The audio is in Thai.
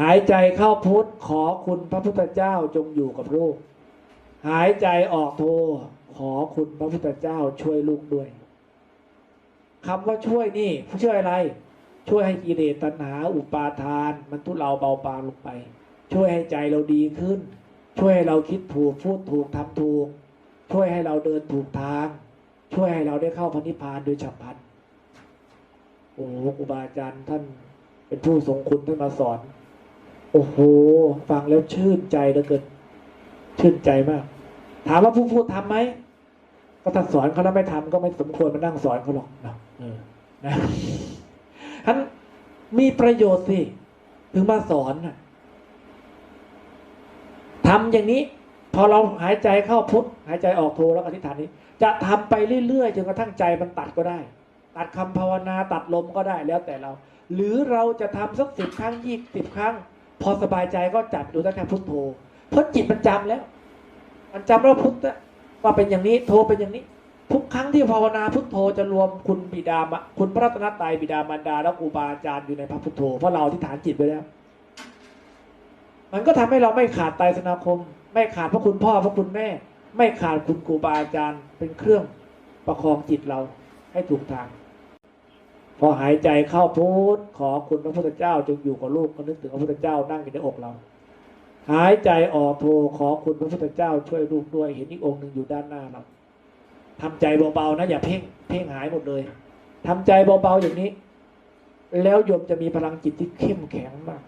หายใจเข้าพุทธขอคุณพระพุทธเจ้าจงอยู่กับลูก หายใจออกโทขอคุณพระพุทธเจ้าช่วยลูกด้วยคำว่าช่วยนี่ช่วยอะไร ช่วยให้กิเลสตัณหา อุปาทาน มันทุเลาเบาบางลงไป ช่วยให้ใจเราดีขึ้น ช่วยให้เราคิดถูกพูดถูกทำถูก ช่วยให้เราเดินถูกทาง ช่วยให้เราได้เข้าพระนิพพานโดยฉับพลันโอ้ครูบาอาจารย์ท่านเป็นผู้ทรงคุณท่านมาสอน โอ้โห ฟังแล้วชื่นใจเหลือเกินชื่นใจมาก ถามว่าผู้พูดทำไหมก็ถ้าสอนเขาแล้วไม่ทำก็ไม่สมควรมานั่งสอนเขาหรอกนะเออนะท่านมีประโยชน์สิ ถึงมาสอนนะทำอย่างนี้ พอเราหายใจเข้าพุทธหายใจออกโทแล้วอธิษฐานนี้ จะทำไปเรื่อยๆจนกระทั่งใจมันตัดก็ได้ ตัดคำภาวนาตัดลมก็ได้แล้วแต่เรา หรือเราจะทำสักสิบครั้งยี่สิบครั้ง พอสบายใจก็จับดูตั้งแต่พุทโธเพราะจิตมันจำแล้ว มันจำว่าพุทธว่าเป็นอย่างนี้โทเป็นอย่างนี้ ทุกครั้งที่ภาวนาพุทโธจะรวมคุณบิดามะคุณพระรัตนตรัยบิดามารดาและครูบาอาจารย์อยู่ในพระพุทโธเพราะเราที่ฐานจิตไปแล้ว มันก็ทำให้เราไม่ขาดไตรสนาคม ไม่ขาดพระคุณพ่อพระคุณแม่ ไม่ขาดคุณครูบาอาจารย์เป็นเครื่องประคองจิตเราให้ถูกทาง พอหายใจเข้าพุทธขอคุณพระพุทธเจ้าจงอยู่กับลูกก็นึกถึงพระพุทธเจ้านั่งอยู่ในอกเรา หายใจออกโทขอคุณพระพุทธเจ้าช่วยลูกด้วยเห็นอีกองค์หนึ่งอยู่ด้านหน้าเราทำใจเบาๆนะอย่าเพ่งเพ่งหายหมดเลยทำใจเบาๆอย่างนี้ แล้วโยมจะมีพลังจิตที่เข้มแข็งมาก